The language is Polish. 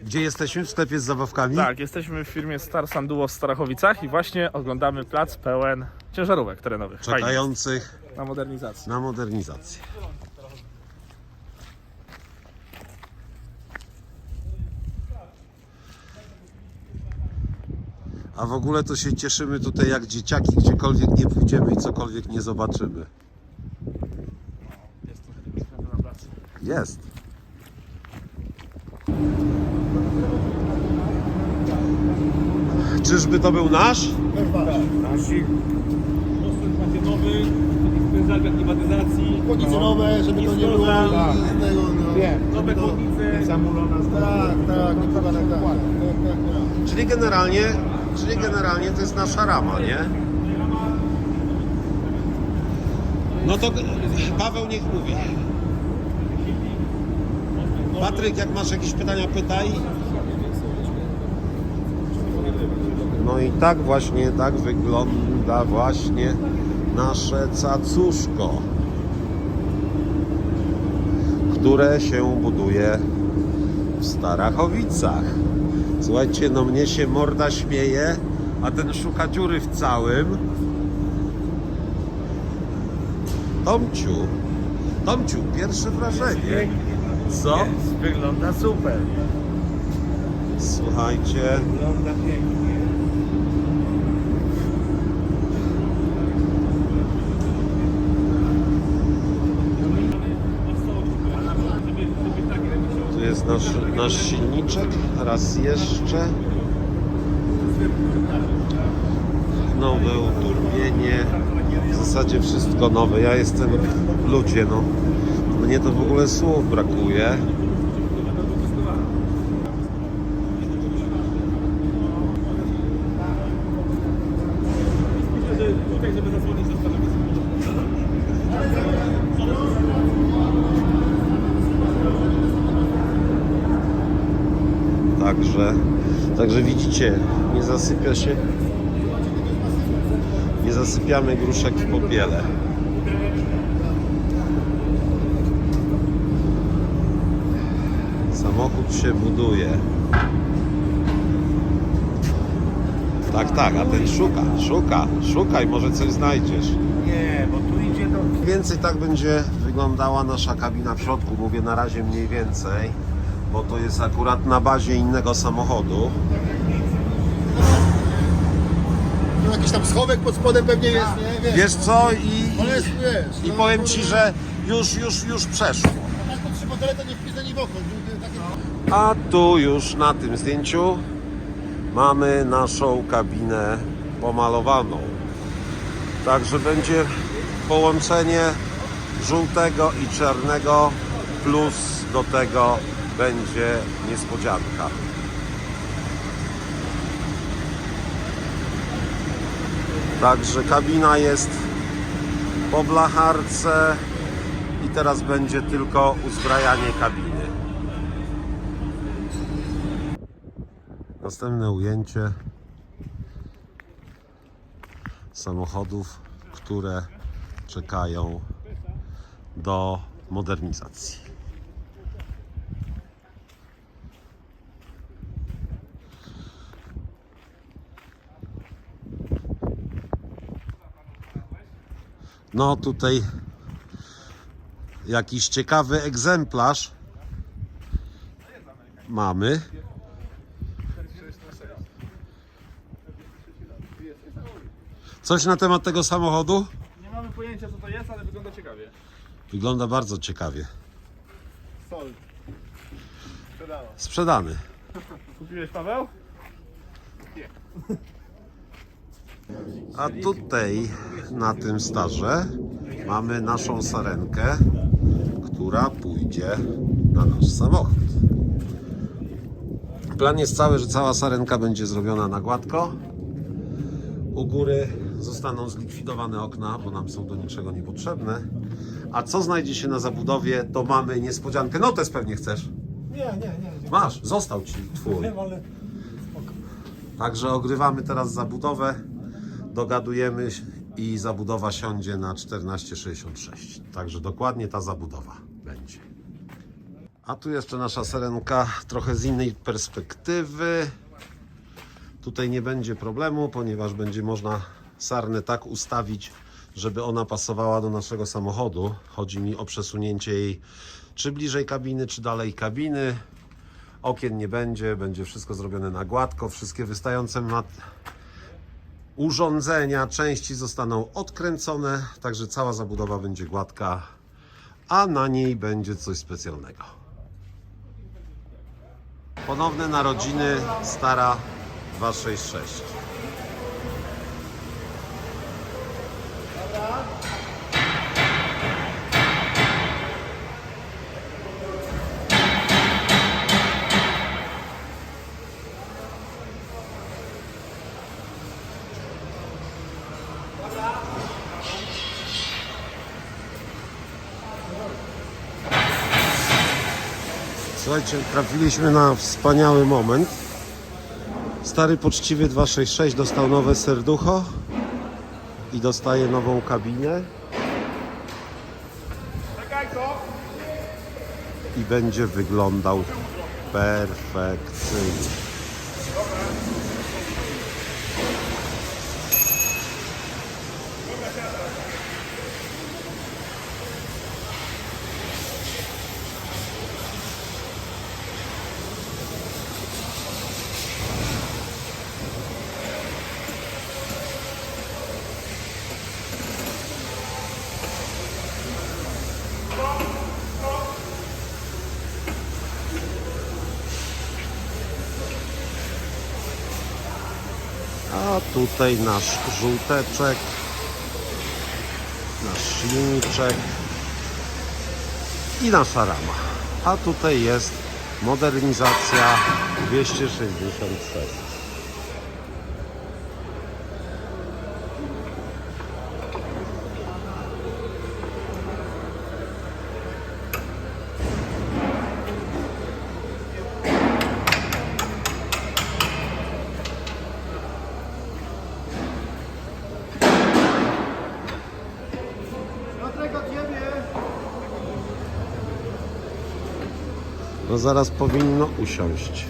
Gdzie jesteśmy? W sklepie z zabawkami? Tak, jesteśmy w firmie Star Sanduło w Starachowicach i właśnie oglądamy plac pełen ciężarówek terenowych. Fajnie. Czekających Na modernizację. na modernizację. A w ogóle to się cieszymy tutaj jak dzieciaki, gdziekolwiek nie pójdziemy i cokolwiek nie zobaczymy. Jest na placu. Jest. Czyżby to był nasz? Postęp macie nowy, pędzalka klimatyzacji, Chłodnice nowe, żeby to nie było Tak. No. nowe chłodnice. Tak, tak, tak. tak, tak, tak. Czyli generalnie, czyli generalnie to jest nasza rama, nie? No to Paweł niech mówi. Patryk, jak masz jakieś pytania, pytaj. No i tak właśnie, tak wygląda właśnie nasze cacuszko, które się buduje w Starachowicach. Słuchajcie, no mnie się morda śmieje, a ten szuka dziury w całym. Tomciu, Tomciu, pierwsze wrażenie. Co? Wygląda super. Słuchajcie, Wygląda pięknie. tu jest nasz, nasz silniczek. Raz jeszcze. Nowe uturbienie. W zasadzie wszystko nowe. Ja jestem, ludzie, no. Mnie to w ogóle słów brakuje. Myślę, że tutaj, żeby zasłonić zostawiamy Także, także widzicie, nie zasypia się, nie zasypiamy gruszek w popiele. Samochód się buduje. Tak, tak, a ten szuka, szuka, szukaj, może coś znajdziesz. Nie, bo tu idzie do... Mniej więcej tak będzie wyglądała nasza kabina w środku. Mówię na razie mniej więcej, bo to jest akurat na bazie innego samochodu. No, jakiś tam schowek pod spodem pewnie jest, nie? Wiesz, Wiesz co? I, ale jest, wiesz. i no, powiem no, Ci, że już, już, już przeszło. Tak po trzy fotele to nie wpisane ni w oko. Takie... A tu już na tym zdjęciu mamy naszą kabinę pomalowaną. Także będzie połączenie żółtego i czarnego plus do tego będzie niespodzianka. Także kabina jest po blacharce i teraz będzie tylko uzbrajanie kabiny. Następne ujęcie samochodów, które czekają do modernizacji. No tutaj jakiś ciekawy egzemplarz mamy. Coś na temat tego samochodu? Nie mamy pojęcia co to jest, ale wygląda ciekawie. Wygląda bardzo ciekawie. Sol. Sprzedała. Sprzedany. Kupiłeś Paweł? A tutaj na tym starze mamy naszą sarenkę, która pójdzie na nasz samochód. Plan jest cały, że cała sarenka będzie zrobiona na gładko. U góry zostaną zlikwidowane okna, bo nam są do niczego niepotrzebne. A co znajdzie się na zabudowie, to mamy niespodziankę. Notes pewnie chcesz. Nie, nie, nie. Masz, został ci twój. ale... Także ogrywamy teraz zabudowę, dogadujemy i zabudowa siądzie na 14,66. Także dokładnie ta zabudowa będzie. A tu jeszcze nasza serenka trochę z innej perspektywy. Tutaj nie będzie problemu, ponieważ będzie można sarnę tak ustawić, żeby ona pasowała do naszego samochodu. Chodzi mi o przesunięcie jej czy bliżej kabiny, czy dalej kabiny. Okien nie będzie, będzie wszystko zrobione na gładko. Wszystkie wystające mat... urządzenia, części zostaną odkręcone, także cała zabudowa będzie gładka, a na niej będzie coś specjalnego. Ponowne narodziny Stara 266. Słuchajcie, trafiliśmy na wspaniały moment. Stary poczciwy 266 dostał nowe serducho i dostaje nową kabinę. I będzie wyglądał perfekcyjnie. A tutaj nasz żółteczek, nasz silniczek i nasza rama. A tutaj jest modernizacja 266. No zaraz powinno usiąść.